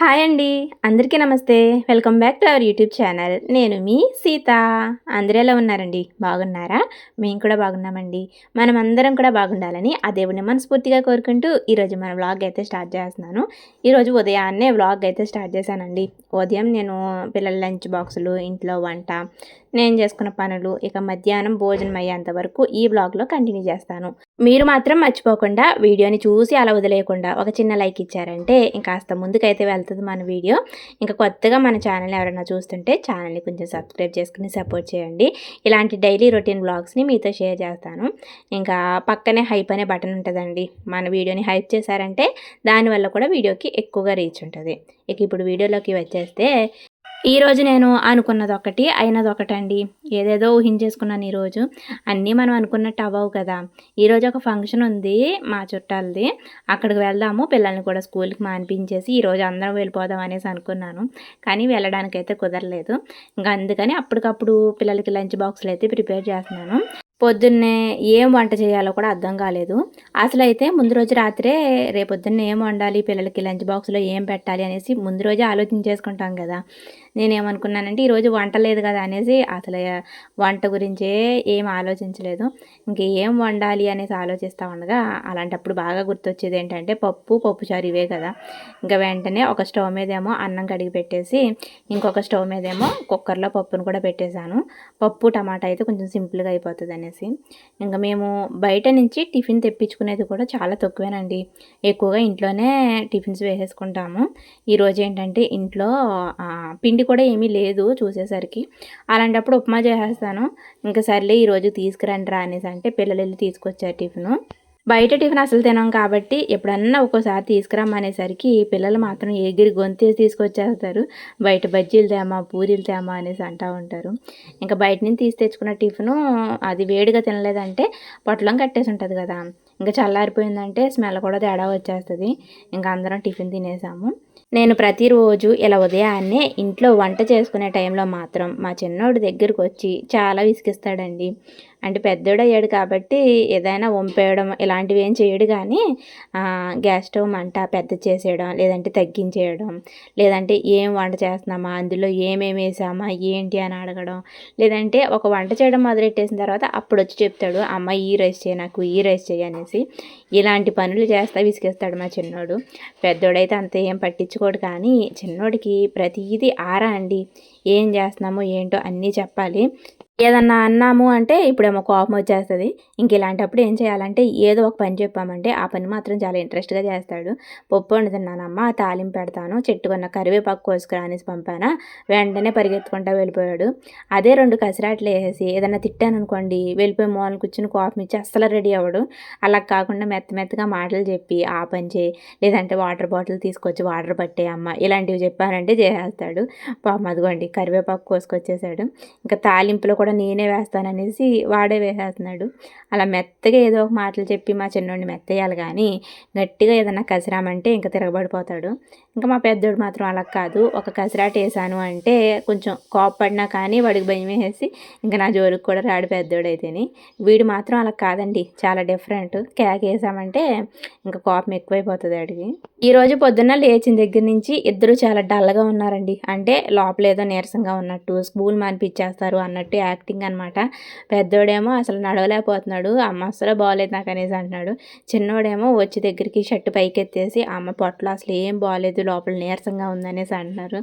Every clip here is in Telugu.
హాయ్ అండి. అందరికీ నమస్తే. Welcome back to our YouTube channel. నేను మీ సీత. అందరూ ఎలా ఉన్నారండి? బాగున్నారా? మేము కూడా బాగున్నామండి. మనం అందరం కూడా బాగుండాలని ఆ దేవుడిని మనస్ఫూర్తిగా కోరుకుంటూ ఈరోజు మన వ్లాగ్ అయితే స్టార్ట్ చేస్తున్నాను. ఈరోజు ఉదయాన్నే వ్లాగ్ అయితే స్టార్ట్ చేశానండి. ఉదయం నేను పిల్లల లంచ్ బాక్సులు ఇంట్లో వంట నేను చేసుకున్న పనులు ఇక మధ్యాహ్నం భోజనం అయ్యేంత వరకు ఈ బ్లాగ్లో కంటిన్యూ చేస్తాను. మీరు మాత్రం మర్చిపోకుండా వీడియోని చూసి అలా వదిలేయకుండా ఒక చిన్న లైక్ ఇచ్చారంటే ఇంకాస్త ముందుకైతే వెళ్తుంది మన వీడియో. ఇంకా కొత్తగా మన ఛానల్ ఎవరైనా చూస్తుంటే ఛానల్ని కొంచెం సబ్స్క్రైబ్ చేసుకుని సపోర్ట్ చేయండి. ఇలాంటి డైలీ రొటీన్ బ్లాగ్స్ని మీతో షేర్ చేస్తాను. ఇంకా పక్కనే హైప్ అనే బటన్ ఉంటుందండి. మన వీడియోని హైప్ చేశారంటే దానివల్ల కూడా వీడియోకి ఎక్కువగా రీచ్ ఉంటుంది. ఇక ఇప్పుడు వీడియోలోకి వచ్చేస్తే ఈరోజు నేను అనుకున్నది ఒకటి అయినది ఒకటండి ఏదేదో ఊహించేసుకున్నాను ఈరోజు అన్నీ మనం అనుకున్నట్టు అవ్వవు కదా. ఈరోజు ఒక ఫంక్షన్ ఉంది మా చుట్టాలది. అక్కడికి వెళ్దాము పిల్లల్ని కూడా స్కూల్కి మానిపించేసి ఈరోజు అందరం వెళ్ళిపోదాం అనేసి అనుకున్నాను. కానీ వెళ్ళడానికైతే కుదరలేదు. ఇంకా అందుకని అప్పటికప్పుడు పిల్లలకి లంచ్ బాక్సులు అయితే ప్రిపేర్ చేస్తున్నాను. పొద్దున్నే ఏం వంట చేయాలో కూడా అర్థం కాలేదు. అసలు అయితే ముందు రోజు రాత్రే రేపొద్దున్నే ఏం వండాలి పిల్లలకి లంచ్ బాక్స్లో ఏం పెట్టాలి అనేసి ముందు రోజే ఆలోచించేసుకుంటాం కదా. నేనేమనుకున్నానంటే ఈరోజు వంట లేదు కదా అనేసి అసలు వంట గురించే ఏం ఆలోచించలేదు. ఇంకేం వండాలి అనేసి ఆలోచిస్తూ ఉండగా అలాంటప్పుడు బాగా గుర్తొచ్చేది ఏంటంటే పప్పు పప్పుచారు ఇవే కదా. ఇంకా వెంటనే ఒక స్టవ్ మీదేమో అన్నం కడిగి పెట్టేసి ఇంకొక స్టవ్ మీదేమో కుక్కర్లో పప్పును కూడా పెట్టేశాను. పప్పు టమాటా అయితే కొంచెం సింపుల్గా అయిపోతుంది అనేసి. ఇంకా మేము బయట నుంచి టిఫిన్ తెప్పించుకునేది కూడా చాలా తక్కువేనండి. ఎక్కువగా ఇంట్లోనే టిఫిన్స్ వేసేసుకుంటాము. ఈరోజు ఏంటంటే ఇంట్లో పిండి కూడా ఏమీ లేదు చూసేసరికి. అలాంటప్పుడు ఉప్మా చేసేస్తాను. ఇంకా సర్లే ఈరోజు తీసుకురండి రా అనేసి అంటే పిల్లలు వెళ్ళి తీసుకొచ్చారు టిఫిను. బయట టిఫిన్ అసలు తినాం కాబట్టి ఎప్పుడన్నా ఒక్కోసారి తీసుకురమ్మనేసరికి పిల్లలు మాత్రం ఎగిరి గొంతేసి తీసుకొచ్చేస్తారు. బయట బజ్జీలు తేమా పూరీలు తేమా అనేసి అంటూ ఉంటారు. ఇంకా బయట నుంచి తీసి తెచ్చుకున్న టిఫిను అది వేడిగా తినలేదంటే పొట్లం కట్టేసి ఉంటుంది కదా. ఇంకా చల్లారిపోయిందంటే స్మెల్ కూడా తేడా వచ్చేస్తుంది. ఇంకా అందరం టిఫిన్ తినేసాము. నేను ప్రతిరోజు ఇలా ఉదయాన్నే ఇంట్లో వంట చేసుకునే టైంలో మాత్రం మా చిన్నోడి దగ్గరకు వచ్చి చాలా విసిగిస్తాడండి. అంటే పెద్దోడు అయ్యాడు కాబట్టి ఏదైనా వంపేయడం ఇలాంటివి ఏం చేయడు కానీ గ్యాస్ స్టవ్ మంట పెద్ద చేసేయడం లేదంటే తగ్గించేయడం లేదంటే ఏం వంట చేస్తున్నామా అందులో ఏమేమి వేసామా ఏంటి అని అడగడం లేదంటే ఒక వంట చేయడం మొదలెట్టేసిన తర్వాత అప్పుడు వచ్చి చెప్తాడు అమ్మ ఈ రైస్ చేయి నాకు ఈ రైస్ చేయి అనేసి. ఇలాంటి పనులు చేస్తా విసిగిస్తాడు మా చిన్నోడు. పెద్దోడైతే అంత ఏం పట్టించుకోడు కానీ చిన్నోడికి ప్రతిదీ ఆరా అండి. ఏం చేస్తున్నామో ఏంటో అన్నీ చెప్పాలి. ఏదన్నా అన్నాము అంటే ఇప్పుడేమో కోపం వచ్చేస్తుంది. ఇంక ఇలాంటప్పుడు ఏం చేయాలంటే ఏదో ఒక పని చెప్పామంటే ఆ పని మాత్రం చాలా ఇంట్రెస్ట్గా చేస్తాడు. పప్పు వండుతున్నానమ్మా తాలింపు పెడతాను చెట్టుకున్న కరివేపాకు కోసుకురా అనేసి పంపానా వెంటనే పరిగెత్తుకుంటా వెళ్ళిపోయాడు. అదే రెండు కసిరాట్లు వేసేసి ఏదన్నా తిట్టాను అనుకోండి వెళ్ళిపోయి మూలను కూర్చుని కోపం ఇచ్చి అస్సలు రెడీ అవ్వడు. అలా కాకుండా మెత్త మెత్తగా మాటలు చెప్పి ఆ పని చేయి లేదంటే వాటర్ బాటిల్ తీసుకొచ్చి వాటర్ పట్టే అమ్మ ఇలాంటివి చెప్పానంటే చేసేస్తాడు. పాపం అదిగోండి కరివేపాకు కోసుకొచ్చేసాడు. ఇంకా తాలింపులో కూడా కూడా నేనే వేస్తాననేసి వాడే వేసేస్తున్నాడు. అలా మెత్తగా ఏదో ఒక మాటలు చెప్పి మా చిన్నోడిని మెత్తేయాలి కానీ గట్టిగా ఏదన్నా కసిరామంటే ఇంకా తిరగబడిపోతాడు. ఇంకా మా పెద్దోడు మాత్రం అలా కాదు. ఒక కసిరాట వేసాను అంటే కొంచెం కోపడినా కానీ వాడికి భయం వేసేసి ఇంకా నా జోలికి కూడా రాడు పెద్దోడైతేని. వీడు మాత్రం అలా కాదండి. చాలా డిఫరెంట్. కేక్ వేసామంటే ఇంకా కోపం ఎక్కువైపోతుంది వాడికి ఈరోజు పొద్దున్న లేచిన దగ్గర నుంచి ఇద్దరు చాలా డల్గా ఉన్నారండి. అంటే లోపల ఏదో నీరసంగా ఉన్నట్టు స్కూల్ మానిపించేస్తారు అన్నట్టు యాక్టింగ్ అనమాట పెద్దోడేమో అసలు నడవలేకపోతున్నాడు. అమ్మ అసలు బాగోలేదు నాకు అనేసి అంటున్నాడు. చిన్నోడేమో వచ్చి దగ్గరికి షర్ట్ పైకెత్తేసి అమ్మ పొట్టలో అసలు ఏం బాగోలేదు లోపల నీరసంగా ఉందనేసి అంటున్నారు.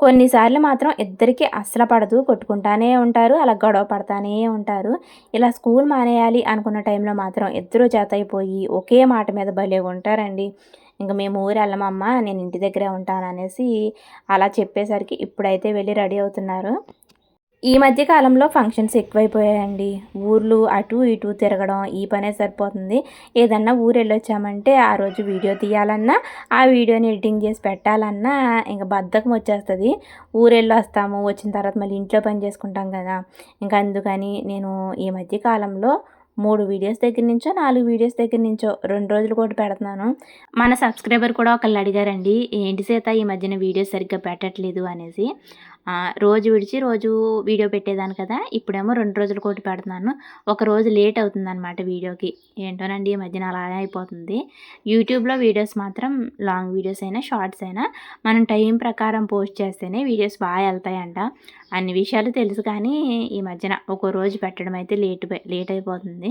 కొన్నిసార్లు మాత్రం ఇద్దరికి అస్సలు పడదు. కొట్టుకుంటానే ఉంటారు అలా గొడవ పడతానే ఉంటారు. ఇలా స్కూల్ మానేయాలి అనుకున్న టైంలో మాత్రం ఇద్దరు చేత అయిపోయి ఒకే మాట మీద భలే ఉంటారండి. ఇంకా మేము ఊరు వెళ్ళమమ్మ నేను ఇంటి దగ్గరే ఉంటాను అనేసి అలా చెప్పేసరికి ఇప్పుడైతే వెళ్ళి రెడీ అవుతున్నారు. ఈ మధ్య కాలంలో ఫంక్షన్స్ ఎక్కువైపోయాయండి. ఊర్లు అటు ఇటు తిరగడం ఈ పనే సరిపోతుంది. ఏదన్నా ఊరు వెళ్ళొచ్చామంటే ఆ రోజు వీడియో తీయాలన్నా ఆ వీడియోని ఎడిటింగ్ చేసి పెట్టాలన్నా ఇంకా బద్ధకం వచ్చేస్తుంది. ఊరు వస్తాము వచ్చిన తర్వాత మళ్ళీ ఇంట్లో పని చేసుకుంటాం కదా. ఇంకా అందుకని నేను ఈ మధ్య కాలంలో మూడు వీడియోస్ దగ్గర నుంచో నాలుగు వీడియోస్ దగ్గర నుంచో రెండు రోజులు కూడా పెడుతున్నాను. మన సబ్స్క్రైబర్ కూడా ఒకళ్ళు అడిగారండి ఏంటి సేత ఈ మధ్యన వీడియోస్ సరిగ్గా పెట్టట్లేదు అనేసి. రోజు విడిచి రోజు వీడియో పెట్టేదాన్ని కదా ఇప్పుడేమో రెండు రోజులు కోటి పెడుతున్నాను. ఒక రోజు లేట్ అవుతుందన్నమాట వీడియోకి. ఏంటోనండి ఈ మధ్యన అలా అయిపోతుంది. యూట్యూబ్లో వీడియోస్ మాత్రం లాంగ్ వీడియోస్ అయినా షార్ట్స్ అయినా మనం టైం ప్రకారం పోస్ట్ చేస్తేనే వీడియోస్ బాగా వెళ్తాయంట. అన్ని విషయాలు తెలుసు కానీ ఈ మధ్యన ఒక రోజు పెట్టడం అయితే లేట్ లేట్ అయిపోతుంది.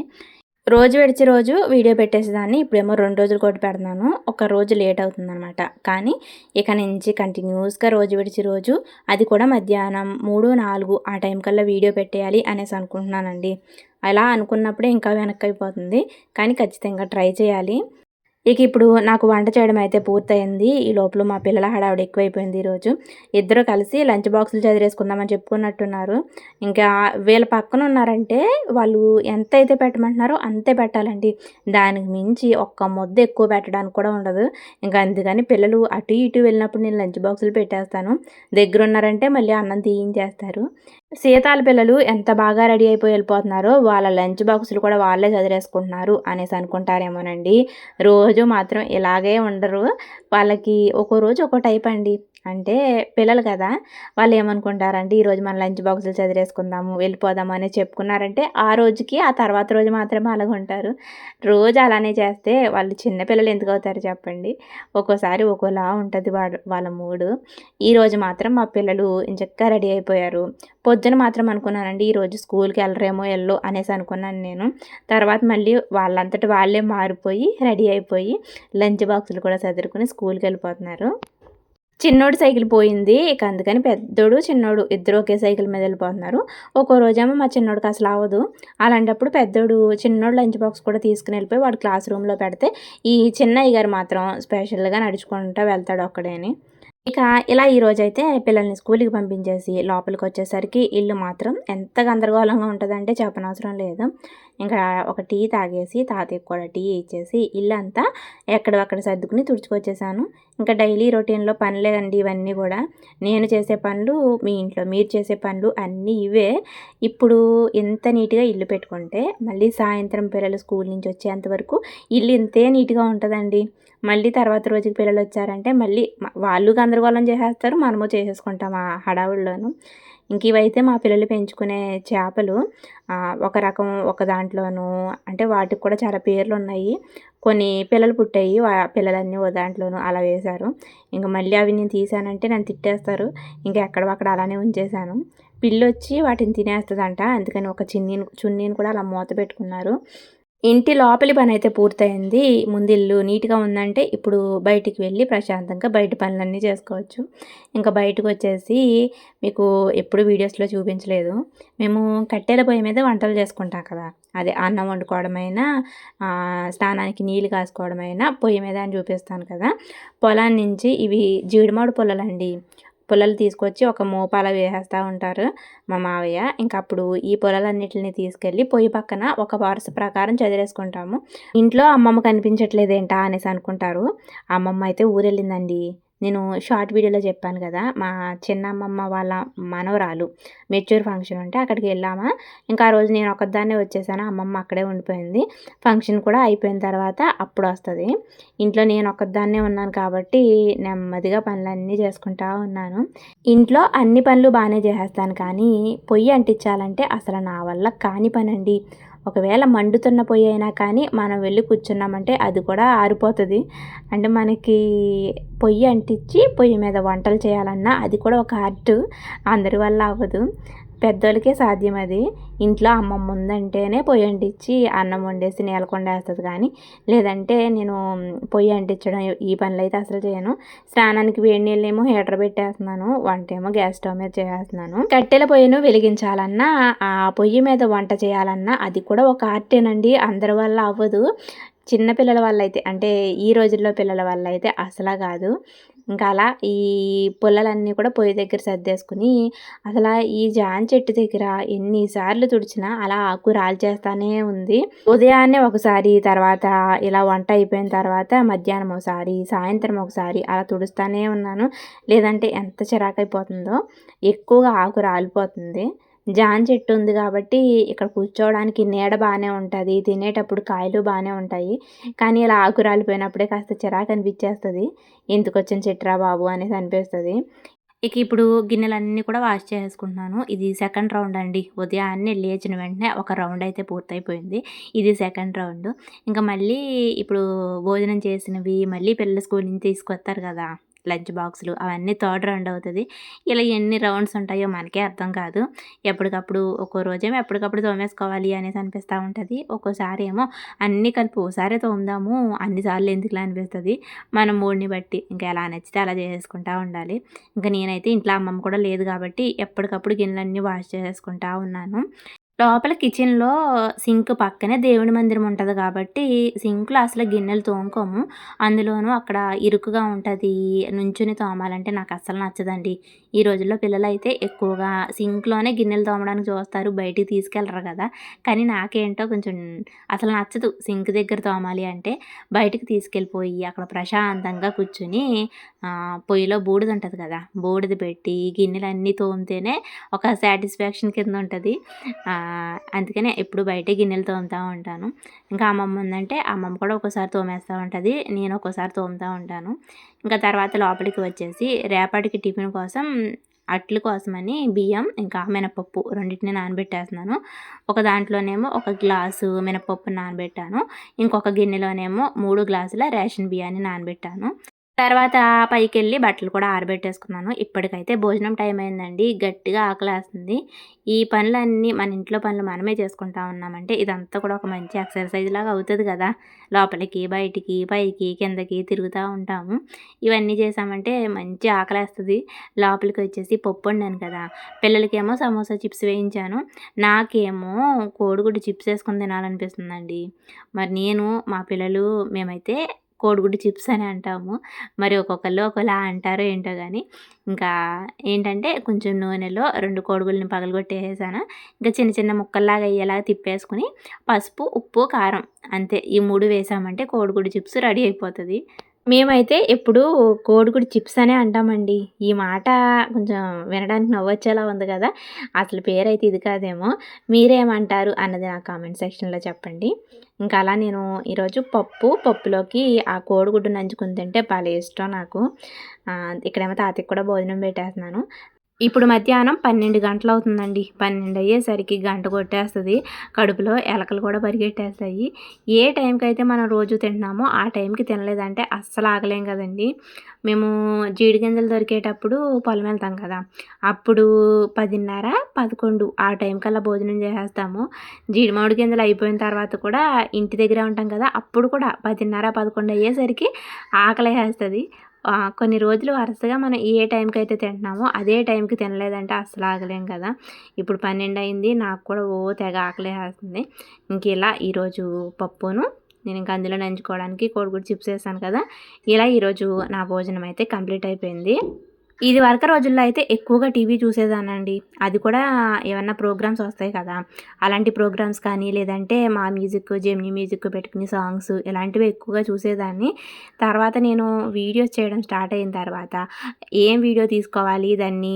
రోజు విడిచి రోజు వీడియో పెట్టేసేదాన్ని ఇప్పుడేమో రెండు రోజులు కొట్టి పెడుతున్నాను ఒక రోజు లేట్ అవుతుందన్నమాట. కానీ ఇక నుంచి కంటిన్యూస్గా రోజు విడిచి రోజు అది కూడా మధ్యాహ్నం మూడు నాలుగు ఆ టైం కల్లా వీడియో పెట్టేయాలి అనేసి అనుకుంటున్నానండి. అలా అనుకున్నప్పుడే ఇంకా వెనక్కి అయిపోతుంది. కానీ ఖచ్చితంగా ట్రై చేయాలి. ఇక ఇప్పుడు నాకు వంట చేయడం అయితే పూర్తయింది. ఈ లోపల మా పిల్లల హడావిడి ఎక్కువైపోయింది ఈరోజు. ఇద్దరు కలిసి లంచ్ బాక్సులు చదివేసుకుందామని చెప్పుకున్నట్టున్నారు. ఇంకా వీళ్ళ పక్కన ఉన్నారంటే వాళ్ళు ఎంత అయితే పెట్టమంటున్నారో అంతే పెట్టాలండి. దానికి మించి ఒక్క ముద్ద ఎక్కువ పెట్టడానికి కూడా ఉండదు. ఇంకా అందుకని పిల్లలు అటు ఇటు వెళ్ళినప్పుడు నేను లంచ్ బాక్సులు పెట్టేస్తాను. దగ్గర ఉన్నారంటే మళ్ళీ అన్నం తీయించేస్తారు. సీతాల పిల్లలు ఎంత బాగా రెడీ అయిపోయి వెళ్ళిపోతున్నారో వాళ్ళ లంచ్ బాక్సులు కూడా వాళ్ళే చదివేసుకుంటున్నారు అనేసి అనుకుంటారేమోనండి. రోజు మాత్రం ఇలాగే ఉండరు. వాళ్ళకి ఒక్కో రోజు ఒక్కో టైప్ అండి. అంటే పిల్లలు కదా వాళ్ళు ఏమనుకుంటారంటే ఈరోజు మన లంచ్ బాక్సులు చదివేసుకుందాము వెళ్ళిపోదాము అని చెప్పుకున్నారంటే ఆ రోజుకి ఆ తర్వాత రోజు మాత్రమే అలాగ ఉంటారు రోజు అలానే చేస్తే వాళ్ళు చిన్నపిల్లలు ఎందుకు అవుతారు చెప్పండి. ఒక్కోసారి ఒక్కోలా ఉంటుంది వాళ్ళ వాళ్ళ మూడు. ఈరోజు మాత్రం మా పిల్లలు ఇంచక్క రెడీ అయిపోయారు. పొద్దున మాత్రం అనుకున్నానండి ఈరోజు స్కూల్కి వెళ్ళరేమో వెళ్ళు అనేసి అనుకున్నాను నేను. తర్వాత మళ్ళీ వాళ్ళంతటి వాళ్ళే మారిపోయి రెడీ అయిపోయి లంచ్ బాక్సులు కూడా చదువుకుని స్కూల్కి వెళ్ళిపోతున్నారు. చిన్నోడు సైకిల్ పోయింది. ఇక అందుకని పెద్దోడు చిన్నోడు ఇద్దరు ఒకే సైకిల్ మీద వెళ్ళిపోతున్నారు. ఒక్కో రోజేమో మా చిన్నోడికి అసలు అవ్వదు. అలాంటప్పుడు పెద్దోడు చిన్నోడు లంచ్ బాక్స్ కూడా తీసుకుని వెళ్ళిపోయి వాడు క్లాస్ రూమ్లో పెడితే ఈ చిన్నయ్య గారు మాత్రం స్పెషల్గా నడుచుకుంటూ వెళ్తాడు ఒక్కడే అని. ఇక ఇలా ఈరోజైతే పిల్లల్ని స్కూల్కి పంపించేసి లోపలికి వచ్చేసరికి ఇల్లు మాత్రం ఎంత గందరగోళంగా ఉంటుందంటే చెప్పనవసరం లేదు. ఇంకా ఒక టీ తాగేసి తాతయ్యకి కూడా టీ ఇచ్చేసి ఇల్లు అంతా ఎక్కడక్కడ సర్దుకుని తుడుచుకొచ్చేసాను. ఇంకా డైలీ రొటీన్లో పనులే అండి ఇవన్నీ కూడా. నేను చేసే పనులు మీ ఇంట్లో మీరు చేసే పనులు అన్నీ ఇవే. ఇప్పుడు ఎంత నీట్గా ఇల్లు పెట్టుకుంటే మళ్ళీ సాయంత్రం పిల్లలు స్కూల్ నుంచి వచ్చేంత వరకు ఇల్లు ఇంతే నీట్గా ఉంటుందండి. మళ్ళీ తర్వాత రోజుకి పిల్లలు వచ్చారంటే మళ్ళీ వాళ్ళు గందరగోళం చేసేస్తారు మనము చేసేసుకుంటాం ఆ హడావుల్లోనూ ఇంక ఇవైతే మా పిల్లలు పెంచుకునే చేపలు ఒక రకం ఒక దాంట్లోనూ అంటే వాటికి కూడా చాలా పేర్లు ఉన్నాయి. కొన్ని పిల్లలు పుట్టాయి పిల్లలన్నీ ఓ దాంట్లోనూ అలా వేశారు. ఇంకా మళ్ళీ అవి నేను తీసానంటే నన్ను తిట్టేస్తారు. ఇంకా ఎక్కడ అలానే ఉంచేశాను. పిల్లి వచ్చి వాటిని తినేస్తుందంట అందుకని ఒక చిన్నీని చున్నీని కూడా అలా మూత పెట్టుకున్నారు. ఇంటి లోపలి పని అయితే పూర్తయింది. ముందు ఇల్లు నీట్గా ఉందంటే ఇప్పుడు బయటికి వెళ్ళి ప్రశాంతంగా బయట పనులన్నీ చేసుకోవచ్చు. ఇంకా బయటకు వచ్చేసి మీకు ఎప్పుడు వీడియోస్లో చూపించలేదు. మేము కట్టెల పొయ్యి మీద వంటలు చేసుకుంటాం కదా. అదే అన్నం వండుకోవడమైనా స్నానానికి నీళ్ళు కాసుకోవడమైనా పొయ్యి మీద అని చూపిస్తాను కదా. పొలాన్ని నుంచి ఇవి జీడిమాడు పొలాలండి పుల్లలు తీసుకొచ్చి ఒక మోపాల వేసేస్తూ ఉంటారు మా మావయ్య. ఇంకా అప్పుడు ఈ పొలాలన్నింటిని తీసుకెళ్ళి పొయ్యి పక్కన ఒక వరుస ప్రకారం చదివేసుకుంటాము ఇంట్లో అమ్మమ్మ కనిపించట్లేదేంటా అనేసి అనుకుంటారు. అమ్మమ్మ అయితే ఊరెళ్ళిందండి. నేను షార్ట్ వీడియోలో చెప్పాను కదా మా చిన్నమ్మమ్మ వాళ్ళ మనవరాలు మెచ్యూర్ ఫంక్షన్ ఉంటే అక్కడికి వెళ్ళామా. ఇంకా ఆ రోజు నేను ఒకదాన్నే వచ్చేసాను అమ్మమ్మ అక్కడే ఉండిపోయింది. ఫంక్షన్ కూడా అయిపోయిన తర్వాత అప్పుడు వస్తుంది. ఇంట్లో నేను ఒకదాన్నే ఉన్నాను కాబట్టి నెమ్మదిగా పనులన్నీ చేసుకుంటా ఉన్నాను. ఇంట్లో అన్ని పనులు బాగానే చేసేస్తాను కానీ పొయ్యి అంటించాలంటే అసలు నా వల్ల కాని పని అండి ఒకవేళ మండుతున్న పొయ్యి అయినా కానీ మనం వెళ్ళి కూర్చున్నామంటే అది కూడా ఆరిపోతుంది. అంటే మనకి పొయ్యి అంటించి పొయ్యి మీద వంటలు చేయాలన్నా అది కూడా ఒక ఆర్ట్. అందరి వల్ల అవ్వదు. పెద్దోళ్ళకే సాధ్యం అది. ఇంట్లో అమ్మమ్మ ఉందంటేనే పొయ్యి అంటించి అన్నం వండేసి నేలకొండేస్తుంది కానీ లేదంటే నేను పొయ్యి అంటించడం ఈ పనులు అయితే అసలు చేయను. స్నానానికి వేడి నీళ్ళేమో హీటర్ పెట్టేస్తున్నాను వంట ఏమో గ్యాస్ స్టవ్ మీద చేస్తున్నాను కట్టెల పొయ్యిను వెలిగించాలన్నా ఆ పొయ్యి మీద వంట చేయాలన్నా అది కూడా ఒక ఆర్టేనండి. అందరి వల్ల అవ్వదు. చిన్న పిల్లల వల్ల అయితే అంటే ఈ రోజుల్లో పిల్లల వల్ల అయితే అసలా కాదు. ఇంకా అలా ఈ పుల్లలన్నీ కూడా పొయ్యి దగ్గర సర్దేసుకుని అసలు ఈ జాన్ చెట్టు దగ్గర ఎన్నిసార్లు తుడిచినా అలా ఆకు రాల్చేస్తానే ఉంది. ఉదయాన్నే ఒకసారి తర్వాత ఇలా వంట అయిపోయిన తర్వాత మధ్యాహ్నం ఒకసారి సాయంత్రం ఒకసారి అలా తుడుస్తానే ఉన్నాను. లేదంటే ఎంత చిరాకైపోతుందో ఎక్కువగా ఆకు రాలిపోతుంది. జాన్ చెట్టు ఉంది కాబట్టి ఇక్కడ కూర్చోవడానికి నీడ బాగానే ఉంటుంది తినేటప్పుడు కాయలు బాగానే ఉంటాయి. కానీ ఇలా ఆకు రాలిపోయినప్పుడే కాస్త చిరాకు అనిపించేస్తుంది. ఎందుకు వచ్చిన చెట్టురా బాబు అనేసి అనిపిస్తుంది. ఇక ఇప్పుడు గిన్నెలన్నీ కూడా వాష్ చేసుకుంటున్నాను. ఇది సెకండ్ రౌండ్ అండి. ఉదయాన్నే లేచిన వెంటనే ఒక రౌండ్ అయితే పూర్తయిపోయింది. ఇది సెకండ్ రౌండ్. ఇంకా మళ్ళీ ఇప్పుడు భోజనం చేసినవి మళ్ళీ పిల్లలు స్కూల్ నుంచి తీసుకొస్తారు కదా. లంచ్ బాక్సులు అవన్నీ థర్డ్ రౌండ్ అవుతుంది. ఇలా ఎన్ని రౌండ్స్ ఉంటాయో మనకే అర్థం కాదు. ఎప్పటికప్పుడు ఒక్కో రోజేమో ఎప్పటికప్పుడు తోమేసుకోవాలి అనేసి అనిపిస్తూ ఉంటుంది. ఒక్కోసారి ఏమో అన్నీ కలిపి ఓసారి తోముదాము అన్నిసార్లు ఎందుకులా అనిపిస్తుంది. మనం మూడ్ని బట్టి ఇంకా ఎలా నచ్చితే అలా చేసుకుంటూ ఉండాలి. ఇంకా నేనైతే ఇంట్లో అమ్మమ్మ కూడా లేదు కాబట్టి ఎప్పటికప్పుడు గిన్నెలన్నీ వాష్ చేసుకుంటా ఉన్నాను. లోపల కిచెన్‌లో సింక్ పక్కనే దేవుడి మందిరం ఉంటుంది కాబట్టి, సింక్‌లో అసలు గిన్నెలు తోముకోము. అందులోనూ అక్కడ ఇరుకుగా ఉంటుంది నుంచుని తోమాలంటే నాకు అస్సలు నచ్చదండి. ఈ రోజుల్లో పిల్లలైతే ఎక్కువగా సింక్‌లోనే గిన్నెలు తోమడానికి చూస్తారు. బయటికి తీసుకెళ్ళరు కదా! కానీ నాకేంటో కొంచెం అసలు నచ్చదు సింక్ దగ్గర తోమాలి అంటే. బయటికి తీసుకెళ్ళిపోయి అక్కడ ప్రశాంతంగా కూర్చొని పొయ్యిలో బూడిద ఉంటుంది కదా! బూడిద పెట్టి గిన్నెలన్నీ తోమితేనే ఒక సాటిస్ఫాక్షన్ కింద ఉంటుంది అందుకనే ఎప్పుడు బయటే గిన్నెలు తోముతూ ఉంటాను. ఇంకా అమ్మమ్మ ఉందంటే అమ్మమ్మ కూడా ఒక్కోసారి తోమేస్తూ ఉంటుంది నేను ఒక్కోసారి తోముతూ ఉంటాను. ఇంకా తర్వాత లోపలికి వచ్చేసి రేపటికి టిఫిన్ కోసం అట్ల కోసమని బియ్యం ఇంకా మినపప్పు రెండింటిని నానబెట్టేస్తున్నాను. ఒక దాంట్లోనేమో ఒక గ్లాసు మినపప్పు నానబెట్టాను. ఇంకొక గిన్నెలోనేమో మూడు గ్లాసుల రేషన్ బియ్యాన్ని నానబెట్టాను. తర్వాత పైకెళ్ళి బట్టలు కూడా ఆరబెట్టేసుకున్నాను. ఇప్పటికైతే భోజనం టైం అయిందండి. గట్టిగా ఆకలేస్తుంది. ఈ పనులన్నీ మన ఇంట్లో పనులు మనమే చేసుకుంటా ఉన్నామంటే ఇదంతా కూడా ఒక మంచి ఎక్సర్సైజ్ లాగా అవుతుంది కదా. లోపలికి బయటికి పైకి కిందకి తిరుగుతూ ఉంటాము. ఇవన్నీ చేసామంటే మంచి ఆకలేస్తుంది. లోపలికి వచ్చేసి పప్పు వండాను కదా. పిల్లలకేమో సమోసా చిప్స్ వేయించాను. నాకేమో కోడిగుడ్డు చిప్స్ వేసుకొని తినాలనిపిస్తుందండి. మరి నేను మా పిల్లలు మేమైతే కోడిగుడ్డు చిప్స్ అని అంటాము. మరి ఒక్కొక్కళ్ళు ఒకలా అంటారో ఏంటో కానీ ఇంకా ఏంటంటే కొంచెం నూనెలో రెండు కోడిగుడ్లని పగలగొట్టేసాను. ఇంకా చిన్న చిన్న ముక్కల్లాగా అయ్యేలా తిప్పేసుకుని పసుపు ఉప్పు కారం అంతే. ఈ మూడు వేసామంటే కోడిగుడ్డు చిప్స్ రెడీ అయిపోతుంది. మేమైతే ఎప్పుడు కోడిగుడి చిప్స్ అనే అంటామండి. ఈ మాట కొంచెం వినడానికి నవ్వొచ్చేలా ఉంది కదా. అసలు పేరైతే ఇది కాదేమో. మీరేమంటారు అన్నది నా కామెంట్ సెక్షన్లో చెప్పండి. ఇంకా అలా నేను ఈరోజు పప్పు పప్పులోకి ఆ కోడిగుడ్డు నంచుకుని తింటే భలే ఇష్టం నాకు. ఇక్కడేమో తాతకి కూడా భోజనం పెట్టేస్తున్నాను. ఇప్పుడు మధ్యాహ్నం పన్నెండు గంటలు అవుతుందండి పన్నెండు అయ్యేసరికి గంట కొట్టేస్తుంది. కడుపులో ఎలకలు కూడా పరిగెట్టేస్తాయి. ఏ టైంకి అయితే మనం రోజు తింటున్నామో ఆ టైంకి తినలేదంటే అస్సలు ఆగలేం కదండి. మేము జీడి గింజలు దొరికేటప్పుడు పొలం వెళ్తాం కదా. అప్పుడు పదిన్నర పదకొండు ఆ టైం కల్లా భోజనం చేసేస్తాము. జీడి మామిడి గింజలు అయిపోయిన తర్వాత కూడా ఇంటి దగ్గర ఉంటాం కదా. అప్పుడు కూడా పదిన్నర పదకొండు అయ్యేసరికి ఆకలి వేస్తుంది కొన్ని రోజులు వరుసగా మనం ఏ టైంకి అయితే తింటున్నామో అదే టైంకి తినలేదంటే అస్సలు ఆగలేం కదా. ఇప్పుడు పన్నెండు అయింది నాకు కూడా ఓ తెగ ఆకలేస్తుంది ఇంక ఇలా ఈరోజు పప్పును నేను ఇంకా అందులో నంచుకోవడానికి కోడిగుడ్డు చిప్స్ వేసాను కదా. ఇలా ఈరోజు నా భోజనం అయితే కంప్లీట్ అయిపోయింది. ఇది వరకు రోజుల్లో అయితే ఎక్కువగా టీవీ చూసేదానండి. అది కూడా ఏమన్నా ప్రోగ్రామ్స్ వస్తాయి కదా. అలాంటి ప్రోగ్రామ్స్ కానీ లేదంటే మా మ్యూజిక్ జెమ్ని మ్యూజిక్ పెట్టుకుని సాంగ్స్ ఇలాంటివి ఎక్కువగా చూసేదాన్ని. తర్వాత నేను వీడియోస్ చేయడం స్టార్ట్ అయిన తర్వాత ఏం వీడియో తీసుకోవాలి దాన్ని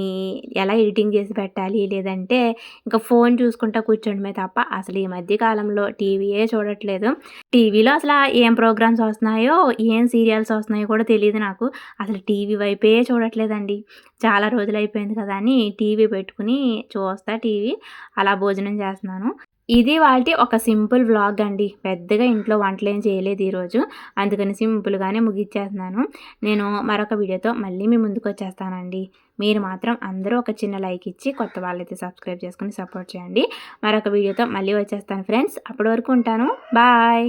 ఎలా ఎడిటింగ్ చేసి పెట్టాలి లేదంటే ఇంకా ఫోన్ చూసుకుంటా కూర్చోడమే తప్ప అసలు ఈ మధ్య కాలంలో టీవీయే చూడట్లేదు. టీవీలో అసలు ఏం ప్రోగ్రామ్స్ వస్తున్నాయో ఏం సీరియల్స్ వస్తున్నాయో కూడా తెలియదు నాకు. అసలు టీవీ వైపే చూడట్లేదండి. చాలా రోజులు అయిపోయింది కదా అని టీవీ పెట్టుకుని చూస్తా టీవీ అలా భోజనం చేస్తున్నాను. ఇది వాటి ఒక సింపుల్ వ్లాగ్ అండి. పెద్దగా ఇంట్లో వంటలు ఏం చేయలేదు ఈరోజు. అందుకని సింపుల్గానే ముగిచ్చేస్తున్నాను. నేను మరొక వీడియోతో మళ్ళీ మీ ముందుకు వచ్చేస్తానండి. మీరు మాత్రం అందరూ ఒక చిన్న లైక్ ఇచ్చి కొత్త వాళ్ళైతే సబ్స్క్రైబ్ చేసుకుని సపోర్ట్ చేయండి. మరొక వీడియోతో మళ్ళీ వచ్చేస్తాను ఫ్రెండ్స్. అప్పటి వరకు ఉంటాను. బాయ్!